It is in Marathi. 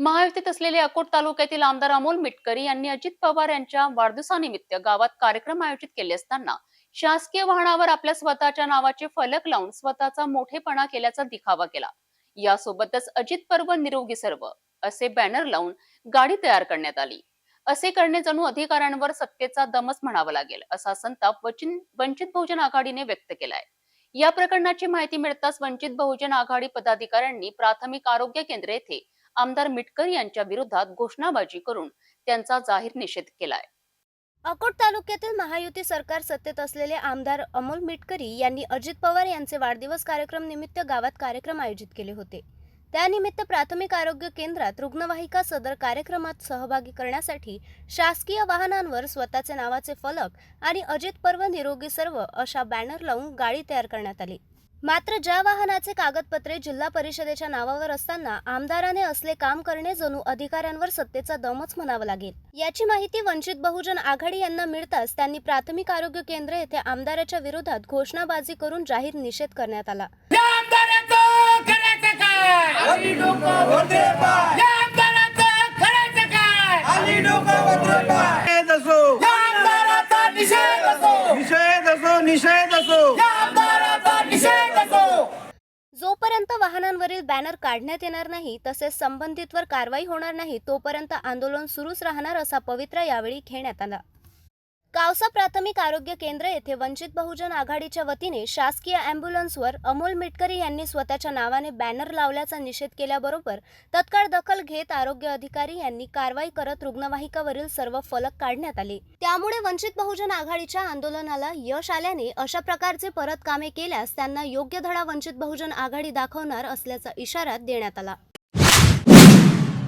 महायुतीत असलेले अकोट तालुक्यातील आमदार अमोल मिटकरी यांनी अजित पवार यांच्या वाढदिवसानिमित्त गावात कार्यक्रम आयोजित केले असताना शासकीय वाहनावर आपल्या स्वतःच्या नावाचे फलक लावून स्वतःचा मोठेपणा केल्याचा दिखावा केला. यासोबतच अजित पर्व निरोगी सर्व असे बॅनर लावून गाडी तयार करण्यात आली. असे करणे जणू अधिकाऱ्यांवर सत्तेचा दमच म्हणावा लागेल असा संताप वंचित बहुजन आघाडीने व्यक्त केलाय. या प्रकरणाची माहिती मिळताच वंचित बहुजन आघाडी पदाधिकाऱ्यांनी प्राथमिक आरोग्य केंद्र येथे आमदार मिटकर यांच्या विरोधात घोषणाबाजी करून त्यांचा जाहीर निषेध केलाय. अकोट तालुक्यातील महायुती सरकार सत्तेत असलेले आमदार अमोल मिटकरी यांनी अजित पवार यांचे वाढदिवस कार्यक्रम निमित्त गावात कार्यक्रम आयोजित केले होते. त्यानिमित्त प्राथमिक आरोग्य केंद्रात रुग्णवाहिका सदर कार्यक्रमात सहभागी करण्यासाठी शासकीय वाहनांवर स्वतःचे नावाचे फलक आणि अजित पर्व निरोगी सर्व अशा बॅनर लावून गाडी तयार करण्यात आली. मात्र ज्या वाहनाचे कागदपत्रे जिल्हा परिषदेच्या नावावर असताना आमदाराने असले काम करणे जणू अधिकाऱ्यांवर सत्तेचा दमच म्हणावा लागेल. याची माहिती वंचित बहुजन आघाडी यांना मिळताच त्यांनी प्राथमिक आरोग्य केंद्र येथे आमदाराच्या विरोधात घोषणाबाजी करून जाहीर निषेध करण्यात आला. निषेध असो. निषेध असो जोपर्यंत वाहनांवरील बॅनर काढण्यात येणार नाही तसेच संबंधितवर कारवाई होणार नाही तोपर्यंत आंदोलन सुरूच राहणार असा पवित्रा यावेळी घेण्यात आला. कावसा प्राथमिक आरोग्य केंद्र येथे वंचित बहुजन आघाडीच्या वतीने शासकीय अँब्युलन्सवर अमोल मिटकरी यांनी स्वतःच्या नावाने बॅनर लावल्याचा निषेध केल्याबरोबर तत्काळ दखल घेत आरोग्य अधिकारी यांनी कारवाई करत रुग्णवाहिकावरील सर्व फलक काढण्यात आले. त्यामुळे वंचित बहुजन आघाडीच्या आंदोलनाला यश आल्याने अशा प्रकारचे परत कामे केल्यास त्यांना योग्य धडा वंचित बहुजन आघाडी दाखवणार असल्याचा इशारा देण्यात आला.